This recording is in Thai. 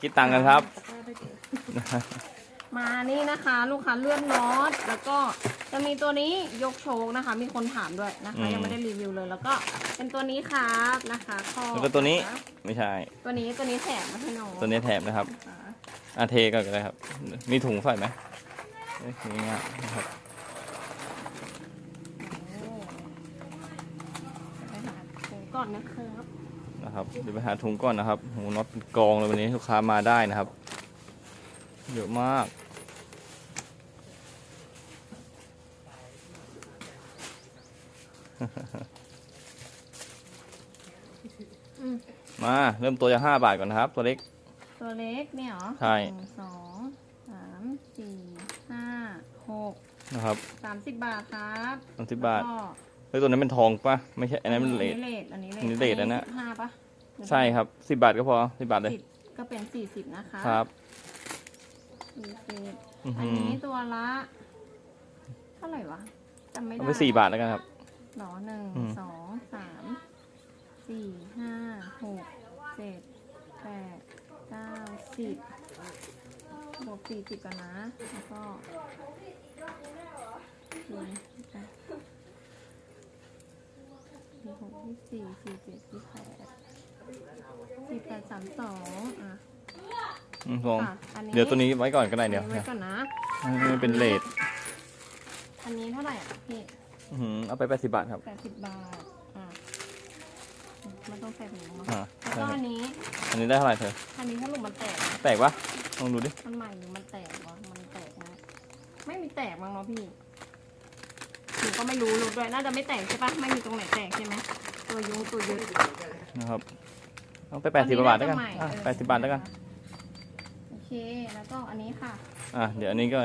คิดตังค์กันครับ มานี่นะคะ ลูกค้าเลื่อนน็อตแล้วก็จะมีตัวนี้ยกโชคนะคะ มีคนถามด้วยนะคะอืมยังไม่ได้รีวิวเลย แล้วก็เป็นตัวนี้ครับนะคะข้อแล้วก็ตัวนี้ะคะไม่ใช่ ตัวนี้ตัวนี้แถมมาให้น้องตัวนี้แถมนะครับนะคะอาเทก็ได้ครับ มีถุงใส่ไหมเอ้ยนี่ง่ายนะครับโอ้ไปหาถุงก่อนนะครับ นะครับเดี๋ยวไปหาถุงก่อนนะครับโหน็อตเป็นกองเลยวันนี้ลูกค้ามาได้นะครับ เยอะมากอืมมาเริ่มตัวจะห้าบาทก่อนนะครับ ตัวเล็ก ตัวเล็กเนี่ยเหรอใช่ หนึ่งสองสามสี่ห้าหกนะครับสามสิบบาทครับสามสิบบาทแล้วก็เฮ้ยตัวนั้นเป็นทองปะไม่ใช่อันนั้นมันเลท อันนี้เลทอันนี้เลทอันนี้เลทอันนั้น สิบห้าปะหอ ใช่ครับสิบบาทก็พอสิบบาทเลยสิบก็เป็นสี่สิบนะคะครับ สี่สิบอื้ออัหืนอ นี้ตัวละ เท่าไหร่วะจำไม่ได้เอาไปสี่บาทแล้วกันครับ หรอหนึ่งอืม สองสามสี่ห้าหกเจ็ดแปดเก้าสิบบวกสี่สิบกันนะ แล้วก็สี่แปดสี่หกยี่สี่สี่เจ็ดยี่แปด สี่แปดสามสองอะอืมทองค่ะอันนี้เดี๋ยวตัวนี้ไว้ก่อนก็ได้เดี๋ยวอันนี้ไว้ก่อนนะนี่เป็นเลทอันนี้เท่าไหร่อะพี่อื้อหือเอาไปแปดสิบบาทครับ แปดสิบบาท อะมันต้องใส่ถุงมาอ่าแล้วก็อันนี้อันนี้ได้เท่าไหร่เธอ อันนี้ถ้าหลุมมันแตก แตกปะลองดูดิ มันใหม่หรือมันแตกวะมันแตกไหมไม่มีแตกมั้งเนาะพี่หนูก็ไม่รู้รู้ด้วยน่าจะไม่แตกใช่ปะไม่มีตรงไหนแตกใช่ไหม ตัวยุงตัวเยอะนะครับเอาไปแปดสิบบาทแล้วกันอัอะเออแปดสิบบาทแล้วกัน โอเค แล้วก็อันนี้ค่ะ อะเดี๋ยวอันนี้ก็